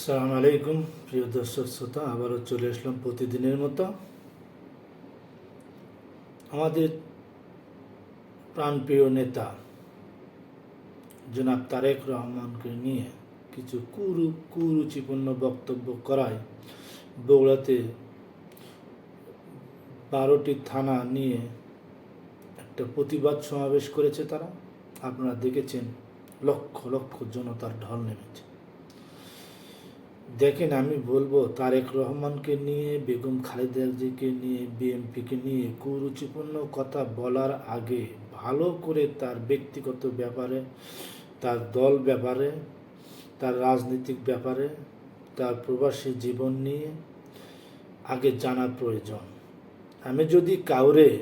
সালাম আলাইকুম, প্রিয় দর্শক শ্রোতা, আবারও চলে আসলাম প্রতিদিনের মতো। আমাদের প্রাণপ্রিয় নেতা, জনাব তারেক রহমানকে নিয়ে কিছু কুরু কুরুচিপূর্ণ বক্তব্য করায় বগুড়াতে বারোটি থানা নিয়ে একটা প্রতিবাদ সমাবেশ করেছে তারা। আপনারা দেখেছেন, লক্ষ লক্ষ জনতার ঢল নেমেছে। দেখেন, আমি বলব, তারেক রহমানকে নিয়ে, বেগম খালেদা জিকে নিয়ে, বিএনপিকে নিয়ে কুরুচিপূর্ণ কথা বলার আগে, ভালো করে তার ব্যক্তিগত ব্যাপারে, তার দল ব্যাপারে, তার রাজনৈতিক ব্যাপারে, তার প্রবাসী জীবন নিয়ে আগে জানা প্রয়োজন। আমি যদি কাউরে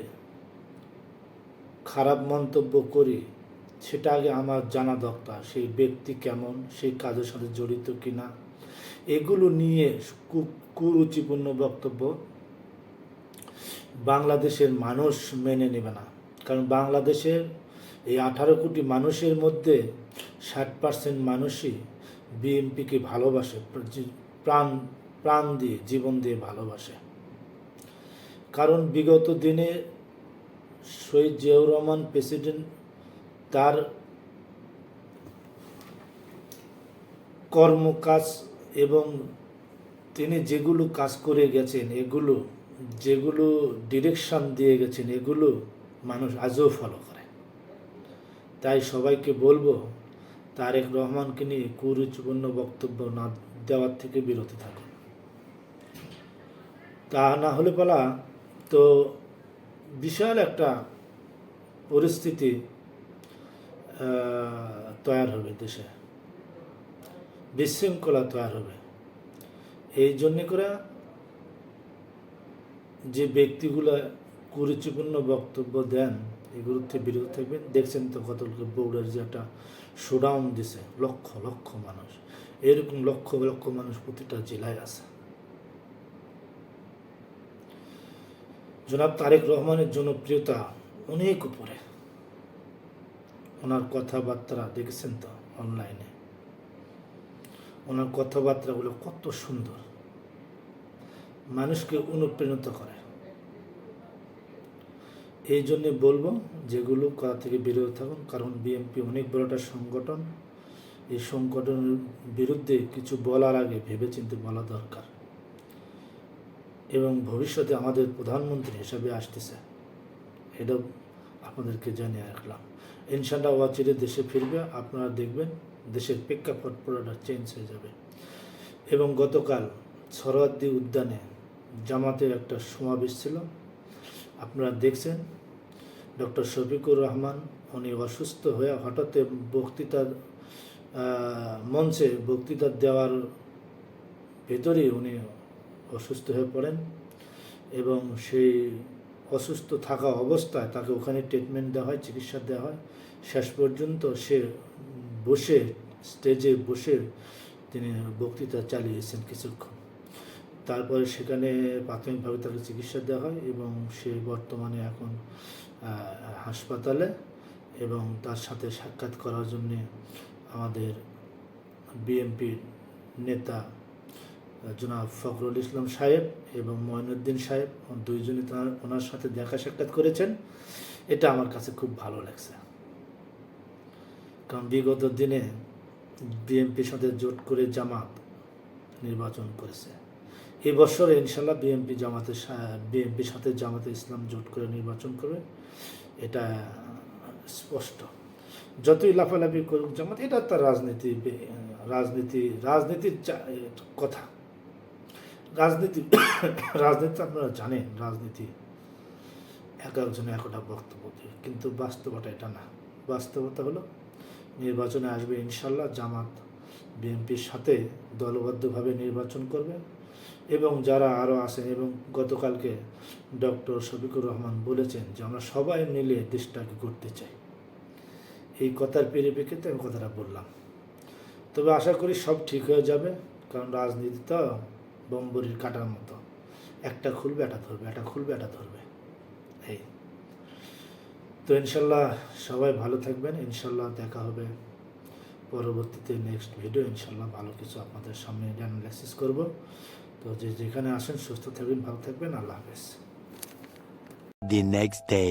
খারাপ মন্তব্য করি, সেটা আগে আমার জানা দরকার, সেই ব্যক্তি কেমন, সেই কাজের সাথে জড়িত কিনা। এগুলো নিয়ে কুরুচিপূর্ণ বক্তব্য বাংলাদেশের মানুষ মেনে নেবে না। কারণ বাংলাদেশের এই আঠারো কোটি মানুষের মধ্যে ষাট পার্সেন্ট মানুষই বিএনপিকে ভালোবাসে প্রাণ প্রাণ দিয়ে, জীবন দিয়ে ভালোবাসে। কারণ বিগত দিনে শহীদ জিয়াউর রহমান প্রেসিডেন্ট তার কর্মকাজ এবং তিনি যেগুলো কাজ করে গেছেন, এগুলো, যেগুলো ডিরেকশন দিয়ে গেছেন, এগুলো মানুষ আজও ফলো করে। তাই সবাইকে বলব, তারেক রহমানকে নিয়ে কুরুচিপূর্ণ বক্তব্য না দেওয়ার থেকে বিরত থাকুন। তা না হলে বলা তো বিশাল একটা পরিস্থিতি তৈরি হবে দেশে। বিশৃঙ্খলা তৈরি হবে। এই জন্যে করে যে ব্যক্তিগুলো কুরুচিপূর্ণ বক্তব্য দেন, এগুলোর থেকে বিরত থাকবেন। দেখছেন তো গতকালকে বৌড়ার যে একটা শোডাউন দিছে, লক্ষ লক্ষ মানুষ। এরকম লক্ষ লক্ষ মানুষ প্রতিটা জেলায় আছে। জনাব তারেক রহমানের জনপ্রিয়তা অনেক উপরে। ওনার কথাবার্তা দেখেছেন তো অনলাইনে ওনার কথাবার্তাগুলো কত সুন্দর। মানুষকে অনুপ্রাণিত করে। এই জন্যে বলব, যেগুলো করা থেকে বিরত থাকুন, কারণ বিএনপি অনেক বড় একটা সংগঠন। এই সংগঠনের বিরুদ্ধে কিছু বলার আগে ভেবেচিন্তে বলা দরকার। এবং ভবিষ্যতে আমাদের প্রধানমন্ত্রী হিসাবে আসতেছে। এটা আপনাদেরকে জানিয়ে রাখলাম। ইনশাল্লাহ ওয়াচিরে দেশে ফিরবে, আপনারা দেখবেন দেশের প্রেক্ষাপট পুরোটা চেঞ্জ হয়ে যাবে। এবং গতকাল সরোয়ার্দি উদ্যানে জামাতের একটা সমাবেশ ছিল। আপনারা দেখছেন, ডক্টর শফিকুর রহমান, উনি অসুস্থ হয়ে হঠাৎ বক্তৃতার মঞ্চে বক্তৃতা দেওয়ার ভেতরেই উনি অসুস্থ হয়ে পড়েন এবং সেই অসুস্থ থাকা অবস্থায় তাকে ওখানে ট্রিটমেন্ট দেওয়া হয়, চিকিৎসা দেওয়া হয়। শেষ পর্যন্ত সে বসে স্টেজে বসে তিনি বক্তৃতা চালিয়েছেন কিছুক্ষণ। তারপরে সেখানে প্রাথমিকভাবে তাকে চিকিৎসা দেওয়া হয় এবং সে বর্তমানে এখন হাসপাতালে এবং তার সাথে সাক্ষাৎ করার জন্যে আমাদের বিএনপির নেতা জনাব ফখরুল ইসলাম সাহেব এবং মঈনুদ্দিন সাহেব দুইজনই তার, ওনার সাথে দেখা সাক্ষাৎ করেছেন। এটা আমার কাছে খুব ভালো লাগছে। কারণ বিগত দিনে বিএনপির সাথে জোট করে জামাত নির্বাচন করেছে। এবছর ইনশাল্লাহ বিএনপি জামাতের বিএনপির সাথে জামাতে ইসলাম জোট করে নির্বাচন করবে। এটা স্পষ্ট। যতই লাফালাফি করুক জামাত, এটা তার রাজনীতি রাজনীতি, রাজনীতির কথা। রাজনীতি রাজনীতি আপনারা জানেন, রাজনীতি এক একজনে একটা বক্তব্য দিয়ে, কিন্তু বাস্তবতা এটা না। বাস্তবতা হলো নির্বাচনে আসবে ইনশাল্লাহ জামাত, বিএনপির সাথে দলবদ্ধভাবে নির্বাচন করবে এবং যারা আরও আছেন এবং গতকালকে ডক্টর শফিকুর রহমান বলেছেন যে আমরা সবাই মিলে দেশটাকে করতে চাই। এই কথার পরিপ্রেক্ষিতে আমি কথাটা বললাম। তবে আশা করি সব ঠিক হয়ে যাবে, কারণ রাজনীতি তো বম্বরির কাটার মতো। একটা খুলবে এটা ধরবে, একটা খুলবে এটা ধরবে। এই। তো ইনশাল্লাহ সবাই ভালো থাকবেন। ইনশাল্লাহ দেখা হবে পরবর্তীতে নেক্সট ভিডিও ইনশাল্লাহ ভালো কিছু আপনাদের সামনে অ্যানালাইসিস করব। তো যে যেখানে আসেন সুস্থ থাকবেন, ভালো থাকবেন। আল্লাহ হাফেজ। The next day.